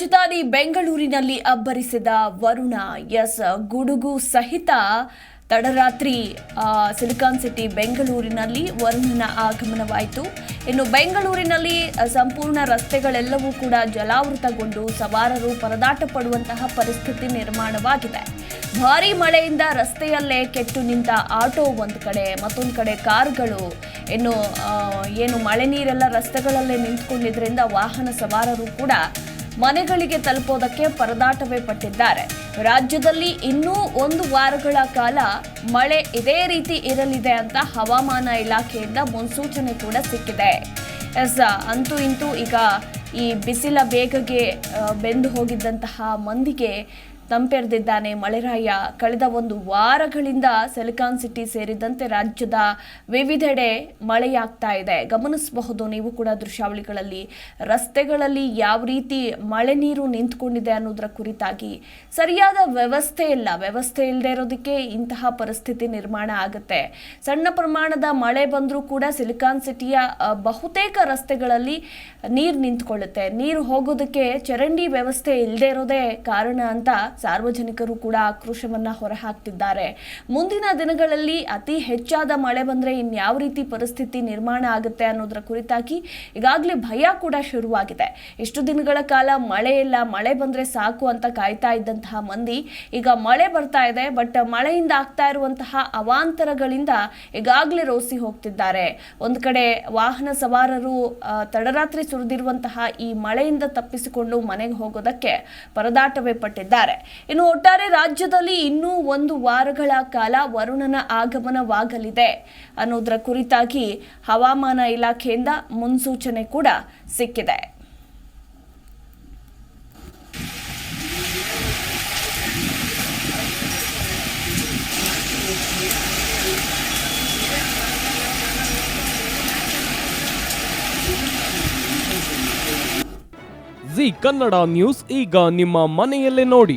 ರಾಜಧಾನಿ ಬೆಂಗಳೂರಿನಲ್ಲಿ ಅಬ್ಬರಿಸಿದ ವರುಣ, ಎಸ್. ಗುಡುಗು ಸಹಿತ ತಡರಾತ್ರಿ ಸಿಲಿಕಾನ್ ಸಿಟಿ ಬೆಂಗಳೂರಿನಲ್ಲಿ ವರುಣನ ಆಗಮನವಾಯಿತು. ಇನ್ನು ಬೆಂಗಳೂರಿನಲ್ಲಿ ಸಂಪೂರ್ಣ ರಸ್ತೆಗಳೆಲ್ಲವೂ ಕೂಡ ಜಲಾವೃತಗೊಂಡು ಸವಾರರು ಪರದಾಟ ಪಡುವಂತಹ ಪರಿಸ್ಥಿತಿ ನಿರ್ಮಾಣವಾಗಿದೆ. ಭಾರಿ ಮಳೆಯಿಂದ ರಸ್ತೆಯಲ್ಲೇ ಕೆಟ್ಟು ನಿಂತ ಆಟೋ ಒಂದು ಕಡೆ, ಮತ್ತೊಂದು ಕಡೆ ಕಾರುಗಳು. ಇನ್ನು ಏನು ಮಳೆ ನೀರೆಲ್ಲ ರಸ್ತೆಗಳಲ್ಲೇ ನಿಂತ್ಕೊಂಡಿದ್ದರಿಂದ ವಾಹನ ಸವಾರರು ಕೂಡ ಮನೆಗಳಿಗೆ ತಲುಪೋದಕ್ಕೆ ಪರದಾಟವೇ ಪಟ್ಟಿದ್ದಾರೆ. ರಾಜ್ಯದಲ್ಲಿ ಇನ್ನೂ ಒಂದು ವಾರಗಳ ಕಾಲ ಮಳೆ ಇದೇ ರೀತಿ ಇರಲಿದೆ ಅಂತ ಹವಾಮಾನ ಇಲಾಖೆಯಿಂದ ಮುನ್ಸೂಚನೆ ಕೂಡ ಸಿಕ್ಕಿದೆ. ಎಸ್, ಅಂತೂ ಇಂತೂ ಈಗ ಈ ಬಿಸಿಲ ಬೇಗಗೆ ಬೆಂದು ಹೋಗಿದ್ದಂತಹ ಮಂದಿಗೆ ತಂಪೆರೆದಿದ್ದಾನೆ ಮಳೆರಾಯ. ಕಳೆದ ಒಂದು ವಾರಗಳಿಂದ ಸಿಲಿಕಾನ್ ಸಿಟಿ ಸೇರಿದಂತೆ ರಾಜ್ಯದ ವಿವಿಧೆಡೆ ಮಳೆಯಾಗ್ತಾ ಇದೆ. ಗಮನಿಸಬಹುದು, ನೀವು ಕೂಡ ದೃಶ್ಯಾವಳಿಗಳಲ್ಲಿ, ರಸ್ತೆಗಳಲ್ಲಿ ಯಾವ ರೀತಿ ಮಳೆ ನೀರು ನಿಂತ್ಕೊಂಡಿದೆ ಅನ್ನೋದರ ಕುರಿತಾಗಿ. ಸರಿಯಾದ ವ್ಯವಸ್ಥೆ ಇಲ್ಲ. ವ್ಯವಸ್ಥೆ ಇಲ್ಲದೆ ಇರೋದಕ್ಕೆ ಇಂತಹ ಪರಿಸ್ಥಿತಿ ನಿರ್ಮಾಣ ಆಗುತ್ತೆ. ಸಣ್ಣ ಪ್ರಮಾಣದ ಮಳೆ ಬಂದರೂ ಕೂಡ ಸಿಲಿಕಾನ್ ಸಿಟಿಯ ಬಹುತೇಕ ರಸ್ತೆಗಳಲ್ಲಿ ನೀರು ನಿಂತ್ಕೊಳ್ಳುತ್ತೆ. ನೀರು ಹೋಗೋದಕ್ಕೆ ಚರಂಡಿ ವ್ಯವಸ್ಥೆ ಇಲ್ಲದೆ ಇರೋದೇ ಕಾರಣ ಅಂತ ಸಾರ್ವಜನಿಕರು ಕೂಡ ಆಕ್ರೋಶವನ್ನ ಹೊರಹಾಕ್ತಿದ್ದಾರೆ. ಮುಂದಿನ ದಿನಗಳಲ್ಲಿ ಅತಿ ಹೆಚ್ಚಾದ ಮಳೆ ಬಂದ್ರೆ ಇನ್ಯಾವ ರೀತಿ ಪರಿಸ್ಥಿತಿ ನಿರ್ಮಾಣ ಆಗುತ್ತೆ ಅನ್ನೋದರ ಕುರಿತಾಗಿ ಈಗಾಗಲೇ ಭಯ ಕೂಡ ಶುರುವಾಗಿದೆ. ಇಷ್ಟು ದಿನಗಳ ಕಾಲ ಮಳೆ ಇಲ್ಲ, ಮಳೆ ಬಂದ್ರೆ ಸಾಕು ಅಂತ ಕಾಯ್ತಾ ಇದ್ದಂತಹ ಮಂದಿ ಈಗ ಮಳೆ ಬರ್ತಾ ಇದೆ, ಬಟ್ ಮಳೆಯಿಂದ ಆಗ್ತಾ ಇರುವಂತಹ ಅವಾಂತರಗಳಿಂದ ಈಗಾಗಲೇ ರೋಸಿ ಹೋಗ್ತಿದ್ದಾರೆ. ಒಂದು ಕಡೆ ವಾಹನ ಸವಾರರು ತಡರಾತ್ರಿ ಸುರಿದಿರುವಂತಹ ಈ ಮಳೆಯಿಂದ ತಪ್ಪಿಸಿಕೊಂಡು ಮನೆಗೆ ಹೋಗೋದಕ್ಕೆ ಪರದಾಟವೇ ಪಟ್ಟಿದ್ದಾರೆ. ಇನ್ನು ಒಟ್ಟಾರೆ ರಾಜ್ಯದಲ್ಲಿ ಇನ್ನೂ ಒಂದು ವಾರಗಳ ಕಾಲ ವರುಣನ ಆಗಮನವಾಗಲಿದೆ. ಅನ್ನೋದರ ಕುರಿತಾಗಿ ಹವಾಮಾನ ಇಲಾಖೆಯಿಂದ ಮುನ್ಸೂಚನೆ ಕೂಡ ಸಿಕ್ಕಿದೆ. ಜಿ ಕನ್ನಡ ನ್ಯೂಸ್ ಈಗ ನಿಮ್ಮ ಮನೆಯಲ್ಲೇ ನೋಡಿ.